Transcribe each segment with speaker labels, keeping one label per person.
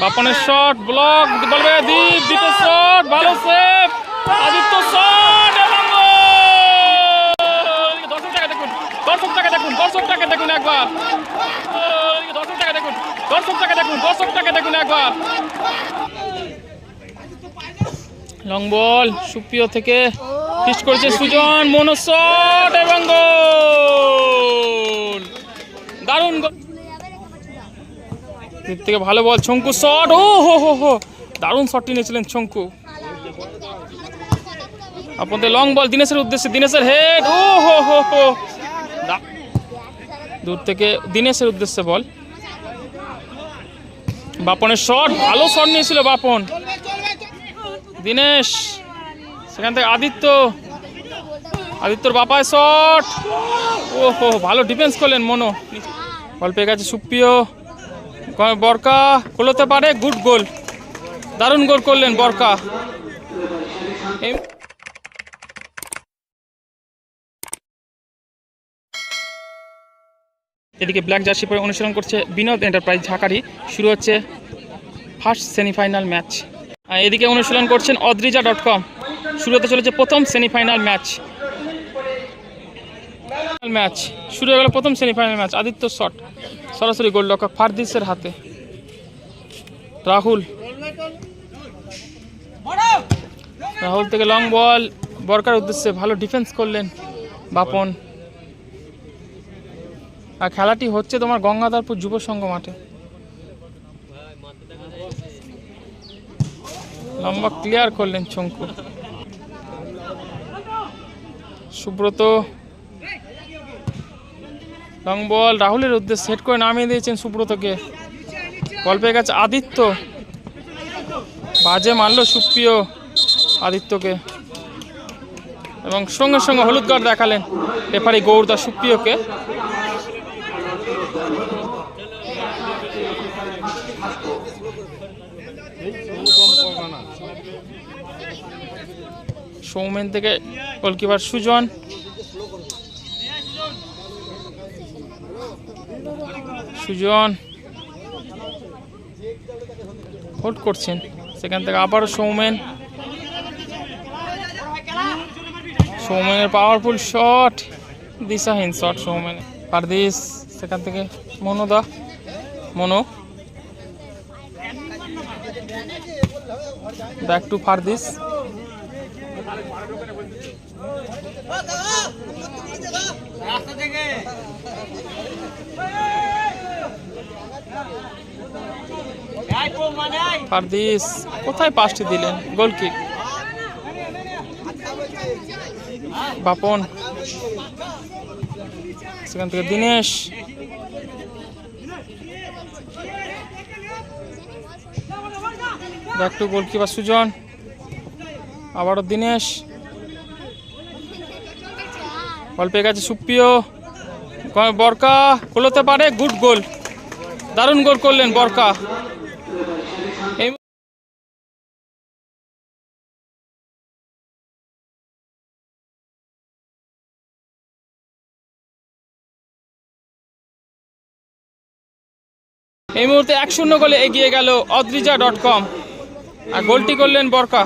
Speaker 1: বাপনের shot block বলবে দীপ দীপের শট ভালো সেভ আদিত্য শট! দর্শকটাকে দেখুন দর্শকটাকে দেখুন দর্শকটাকে দেখুন একবার। দর্শকটাকে দেখুন দর্শকটাকে দেখুন দর্শকটাকে দেখুন একবার। লং বল সুপ্রিয় থেকে ফিস্ট করেছে সুজন মনোশট এবং গোল! দারুণ গোল! দিক থেকে ভালো বল শঙ্কু শট ও, হো হো হো, দারুণ শটটি নিয়েছিলেন শঙ্কু আপনাদের লং বল দিনেশের উদ্দেশ্যে, দিনেশের হেড ও, হো হো হো। দূর থেকে দিনেশের উদ্দেশ্যে বল। বাপনের শট ভালো শট নিয়েছিল বাপন। দিনেশ, সেখান থেকে আদিত্য। আদিত্যর বাপায় শট ও, হো ভালো ডিফেন্স করলেন মনো। বল পেয়ে গেছে সুপ্রিয়। বরকা গোলতে পারে, গুড গোল। দারুণ গোল করলেন বরকা। এদিকে ব্ল্যাক জার্সি পরে অনুশীলন করছে বিনোদ এন্টারপ্রাইজ ঝাঁকারি। শুরু হচ্ছে ফার্স্ট সেমিফাইনাল ম্যাচ। এদিকে অনুশীলন করছেন অদ্রিজা ডট কম। শুরু হতে চলেছে প্রথম সেমিফাইনাল ম্যাচ। ম্যাচ শুরু হয়ে গেল প্রথম সেমিফাইনাল ম্যাচ আদিত্য শট সরাসরি গোলরক্ষক ফারদিসের হাতে। রাহুল। রাহুল থেকে লং বল বরকার উদ্দেশ্যে ভালো ডিফেন্স করলেন বাপন। আর খেলাটি হচ্ছে তোমার গঙ্গাধরপুর যুব সংঘ মাঠে। লম্বা ক্লিয়ার করলেন শঙ্কু সুব্রত লং বল, রাহুলের উদ্দেশ্যে সেট করে নামিয়ে দিয়েছেন সুব্রতকে। বল পেয়ে গেছে আদিত্য। বাজে মারলো সুপ্রিয় আদিত্যকে। এবং সঙ্গে সঙ্গে হলুদ কার্ড দেখালেন রেফারি গৌরদা সুপ্রিয়কে। সৌমেন থেকে গোলকিপার সুজন। সুজন। হোল্ড করছেন। সেখান থেকে আবারও সৌমেন। সৌমেনের পাওয়ারফুল শট দিশাহীন শট সৌমেন পারদিস সেখান থেকে মনোদা। মনো। ব্যাক টু ফারদিস ফারদিস, কোথায় পাসটি দিলেন? Goal kick Bapan. সেখান থেকে Dinesh. Back to goalkeeper Sujan. আবারও দিনেশ। বল পেয়ে গেছে সুপ্রিয়। বরকা গোলতে পারে, গুড গোল। দারুণ গোল করলেন বরকা। এই মুহূর্তে এক শূন্য গোলে এগিয়ে গেল অদ্রিজা ডট কম। আর গোলটি করলেন বরকা।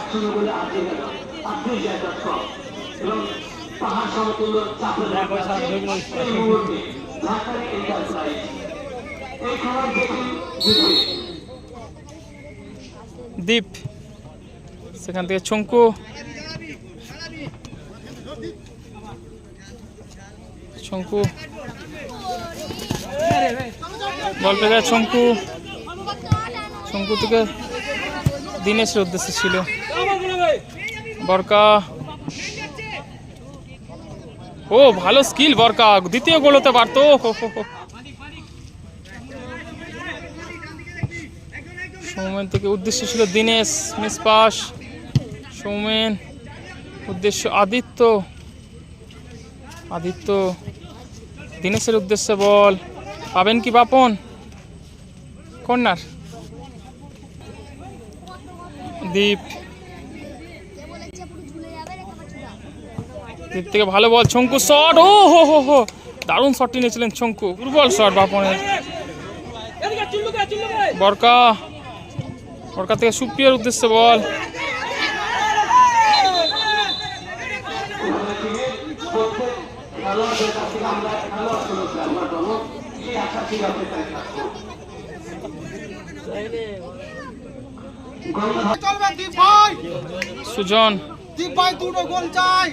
Speaker 1: দীপ, সেখান থেকে ছঙ্কু ছঙ্কু বল পেয়ে ছঙ্কু শঙ্কু থেকে দিনেশের উদ্দেশ্যে ছিল। বরকা। ও, ভালো স্কিল বরকা। দ্বিতীয় গোল হতে পারতো হো, হো, হো। সৌমেন থেকে উদ্দেশ্য ছিল দীনেশ, মিস পাস, সৌমেন, উদ্দেশ্য আদিত্য। আদিত্য, দীনেশের উদ্দেশ্যে বল। পাবেন কি বাপন? কর্নার দীপ। দীপ থেকে ভালো বল শঙ্কু শট। ও, হো হো হো। দারুণ শটটি নিয়েছিলেন শঙ্কু দুর্বল শট বাপনের। বরকা। বরকা থেকে সুপ্রিয়ার উদ্দেশ্যে বল। সুজন।
Speaker 2: দীপ ভাই দুটো গোল চাই।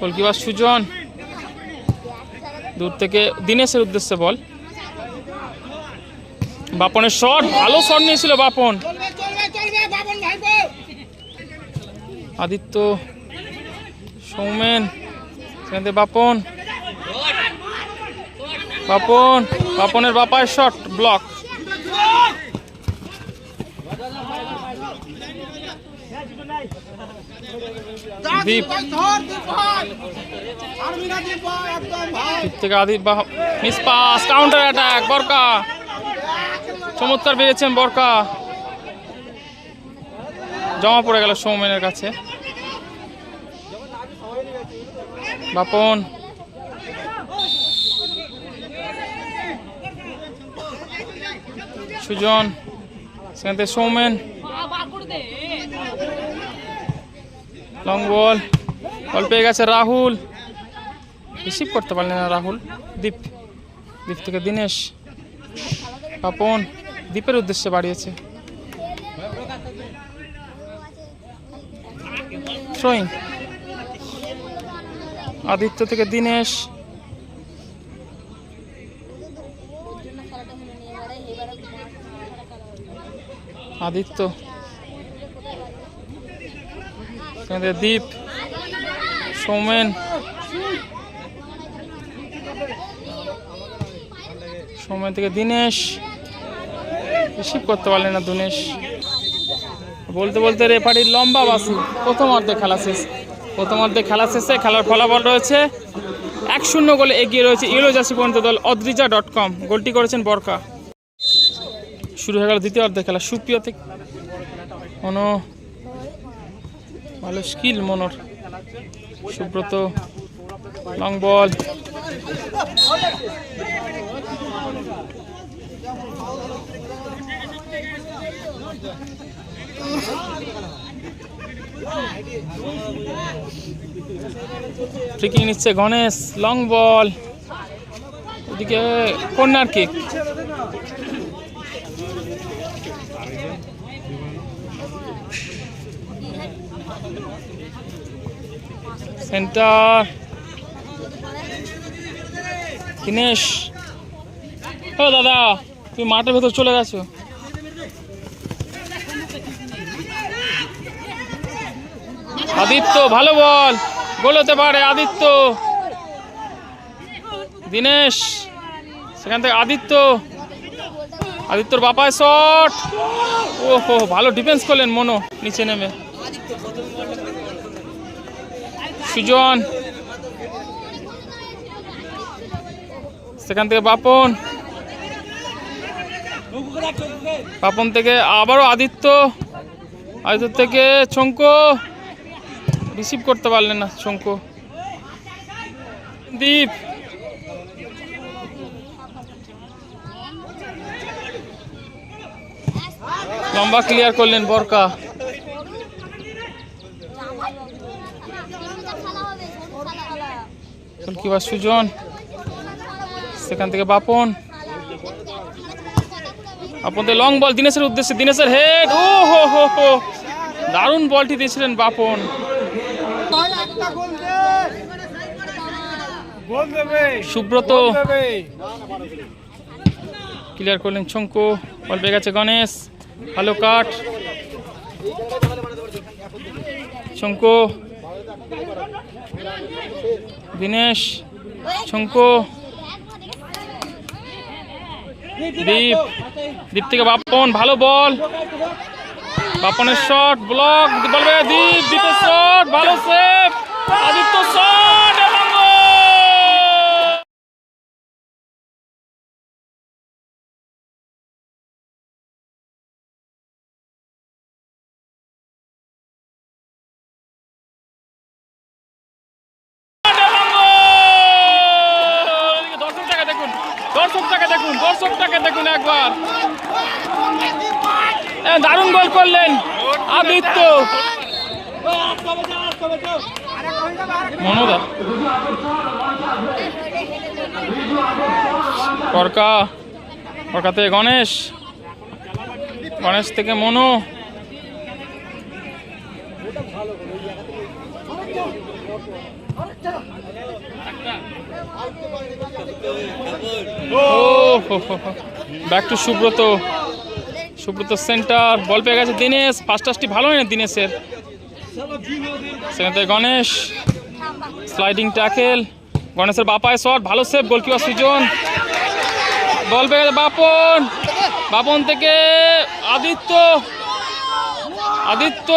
Speaker 1: গোলকিপার সুজন, দূর থেকে দিনেশের উদ্দেশ্যে বল। বাপনের শট, ভালো শট নিয়েছিল বাপন। আদিত্য, সৌমেন বাপন। বাপন, বাপনের বাপায় শট ব্লক দীপ।
Speaker 2: দীপ ভাই ধর দীপ ভাই ছাড়বি না দীপ ভাই একদম ভাই
Speaker 1: দিক থেকে আদিত বাহ miss pass counter attack Barka. চমৎকার বেরিয়েছেন বরকা। জমা পড়ে গেল সৌমেনের কাছে। বাপন। সুজন। সেখান থেকে সৌমেন লং বল বল পেয়ে গেছে রাহুল। রিসিভ করতে পারলেন না রাহুল। দীপ। দীপ থেকে দীনেশ। পাপন। দীপের উদ্দেশ্যে বাড়িয়েছে। আদিত্য থেকে দিনেশ। আদিত্য। দীপ, সৌমেন। সময় থেকে দিনেশ। রিসিভ করতে পারলেন না দিনেশ। বলতে বলতে রেফারির লম্বা বাসি। প্রথম অর্ধে খেলা শেষ। প্রথম অর্ধে খেলা শেষে খেলার ফলাফল রয়েছে এক শূন্য গোলে এগিয়ে রয়েছে ইউরো জার্সি পর্যন্ত দল অদ্রিজা ডট কম। গোলটি করেছেন বরকা। শুরু হয়ে গেল দ্বিতীয় অর্ধে খেলা। সুপ্রিয় থেকে মনো ভালো স্কিল মনোর। সুব্রত লং বল নিচ্ছে গণেশ লং বল ওদিকে কর্নার কিক সেন্টার। দিনেশ। ও দাদা, তুমি মাঠের ভেতর চলে গেছো। আদিত্য, ভালো বল। গোল হতে পারে আদিত্য। দিনেশ, সেখান থেকে আদিত্য। আদিত্যর বাপায় শট। ও হো ভালো ডিফেন্স করলেন মনো, নিচে নেমে। সুজন। সেখান থেকে বাপন। বাপন থেকে আবারও আদিত্য। আদিত্য থেকে ছঙ্কো রিসিভ করতে পারলেন না শঙ্কু। দীপ। লম্বা ক্লিয়ার করলেন বরকা। কিবা সুজন? সেখান থেকে বাপন। আপনাদের লং বল দিনেশের উদ্দেশ্যে, দিনেশের হেড ও হো হো হো। দারুণ বলটি দিয়েছিলেন বাপন। সুব্রত। ক্লিয়ার করলেন শঙ্কু বল পেয়ে গেছে গণেশ। ভালো কাট। শঙ্কু দিনেশ, শঙ্কু, দীপ দীপ থেকে বাপন, ভালো বল। বাপনের শট ব্লক বলবে দীপ দীপের শট ভালো সেভ আদিত্য শট এবং দর্শকটাকে দেখুন একবার এ, দারুণ গোল করলেন কর্কা। থেকে গণেশ। গণেশ থেকে Mono. Back to Subrata. Subrata centre, ball পেয়ে গেছে দিনেশ ফার্স্ট টাচটি ভালো হয় না দিনেশের। সেখান গণেশ স্লাইডিং ট্যাকেল গণেশের বাপায় শট ভালো সেভ গোলকিপার সৃজন। বল পেয়ে গেছে বাপন। বাপন থেকে আদিত্য। আদিত্য।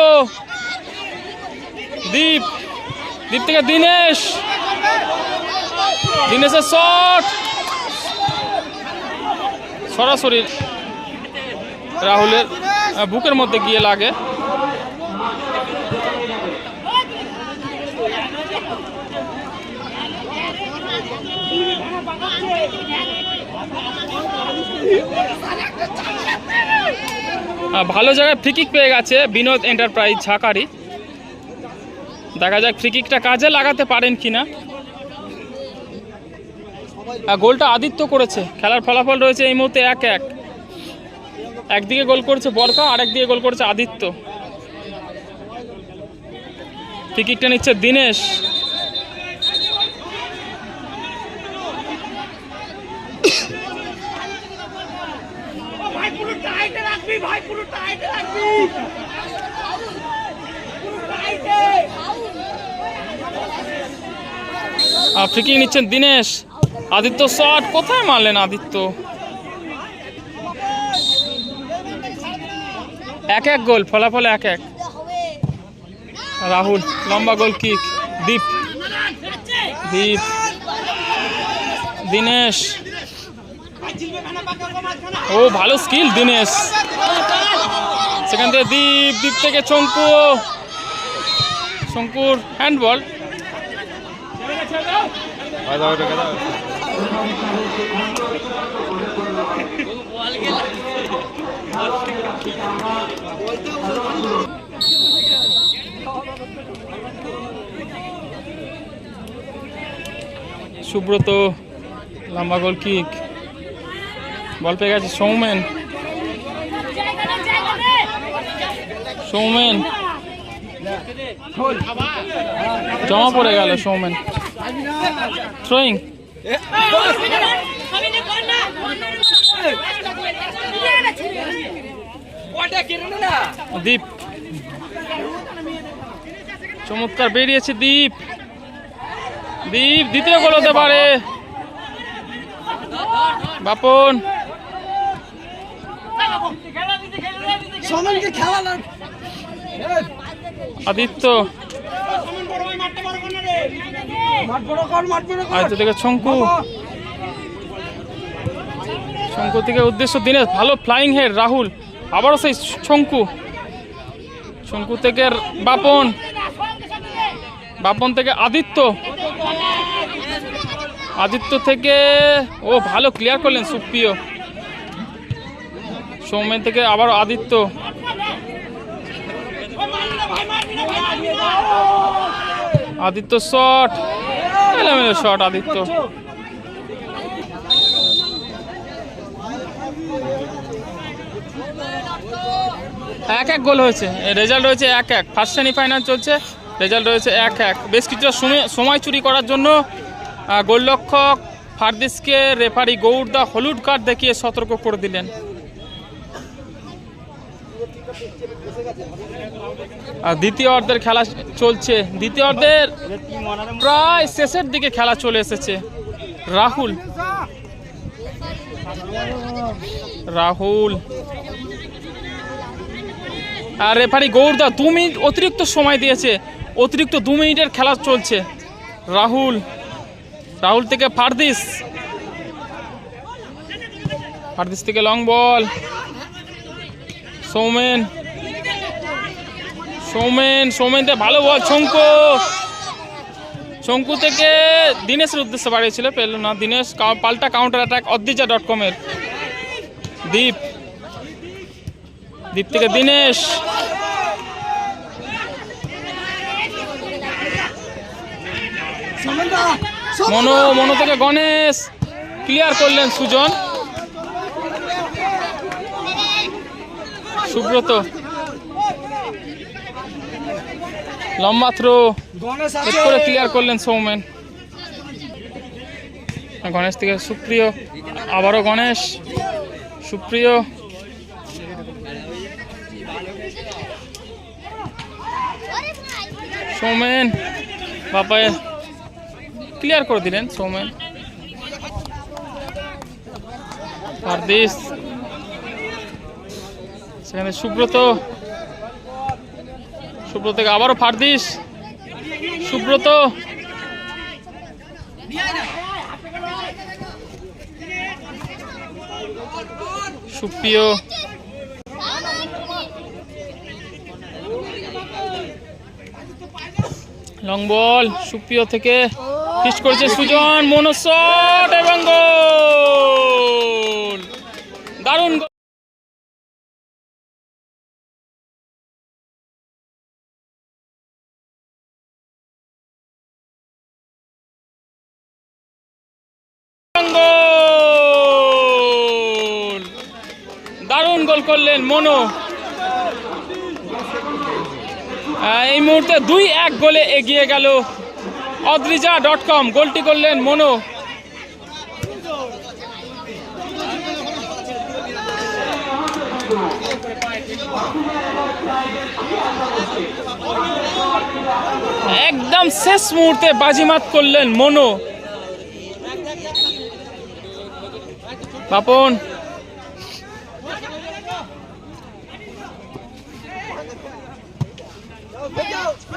Speaker 1: দীপ। দীপ থেকে দিনেশ। দিনেশের শট সরাসরি রাহুলের বুকের মধ্যে গিয়ে লাগে। ভালো জায়গায় ফ্রিকিক পেয়ে গেছে বিনোদ এন্টারপ্রাইজ ঝাঁকারি দেখা যাক ফ্রিকিকটা কাজে লাগাতে পারেন কিনা। গোলটা আদিত্য করেছে, খেলার ফলাফল রয়েছে এই মুহূর্তে এক এক। একদিকে গোল করছে বরকা আর একদিকে গোল করছে আদিত্য। টিকিটটা নিচ্ছে দিনেশ।
Speaker 2: ভাই পুরো টাইটে রাখবি ভাই পুরো টাইটে রাখবি পুরো টাইটে
Speaker 1: আর ফ্রিকিং নিচ্ছেন দিনেশ। আদিত্য শট, কোথায় মারলেন আদিত্য? এক এক গোল, ফলাফল এক এক। রাহুল, লম্বা গোল কিক। দীপ। দীপ। দিনেশ। ও, ভালো স্কিল, দিনেশ। সেখান থেকে দীপ দীপ থেকে চঙ্কু শঙ্কুর হ্যান্ডবল। সুব্রত লম্বা গোল কিক বল পেয়ে গেছে সৌমেন। সৌমেন। জমা পড়ে গেল সৌমেন। থ্রোয়িং দীপ। চমৎকার বেরিয়েছে দীপ। দীপ দ্বিতীয় গোল হতে পারে। বাপন। আদিত্য।
Speaker 2: কর
Speaker 1: আদিত্য থেকে শঙ্কু। শঙ্কু থেকে উদ্দেশ্য দিনেশ, ভালো ফ্লাইং হেড রাহুল। আবারও সেই শঙ্কু। শঙ্কু থেকে বাপন। বাপন থেকে আদিত্য। আদিত্য থেকে, ও ভালো ক্লিয়ার করলেন সুপ্রিয়। সৌমেন থেকে আবার আদিত্য। আদিত্য শট এলোমেলো শট আদিত্য। এক এক গোল হয়েছে। রেজাল্ট রয়েছে এক এক। ফার্স্ট সেমিফাইনাল চলছে। রেজাল্ট রয়েছে এক এক। বেশ কিছুটা সময়- চুরি করার জন্য গোলরক্ষক ফারদিসকে রেফারি গৌরদা হলুদ কার্ড দেখিয়ে সতর্ক করে দিলেন। আর দ্বিতীয় অর্ধের খেলা চলছে। দ্বিতীয় অর্ধের প্রায় শেষের দিকে খেলা চলে এসেছে। রাহুল। রাহুল। আর রেফারি গৌরদা, দু মিনিট অতিরিক্ত সময় দিয়েছে। অতিরিক্ত দু মিনিটের খেলা চলছে। রাহুল। রাহুল থেকে ফারদিস। ফারদিস থেকে লং বল। সৌমেন। সৌমেন সৌমেন ভালো বল শঙ্কু। শঙ্কু থেকে দিনেশের উদ্দেশ্যে বাড়িয়েছিল পেল না। দিনেশ পাল্টা কাউন্টার অ্যাটাক অদ্দিজা ডট কমের দীপ। দীপ থেকে দিনেশ। মনো মনো থেকে গণেশ। ক্লিয়ার করলেন সুজন। সুব্রত। লম্বা থ্রো করে ক্লিয়ার করলেন সৌমেন। গণেশ থেকে সুপ্রিয় আবারও গণেশ সুপ্রিয়। সৌমেন বাপায় ক্লিয়ার করে দিলেন সৌমেন। হার্দিস সেখানে সুব্রত। সুব্রত আবারও ফারদিস সুব্রত। সুপ্রিয়। লং বল, সুপ্রিয় থেকে ফিস্ট করেছে সুজন মনোশট এবং গোল। দারুণ গোল করলেন মনো। এই মুহূর্তে দুই এক গোলে এগিয়ে গেল অদ্রিজা ডট কম। গোলটি করলেন মনো। একদম শেষ মুহূর্তে বাজিমাত করলেন মনো। পাপন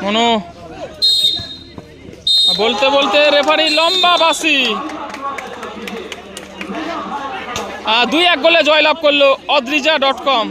Speaker 1: মনো। বলতে বলতে রেফারি লম্বা বাসি। আর দুই এক গোলে জয়লাভ করল অদ্রিজা ডট কম।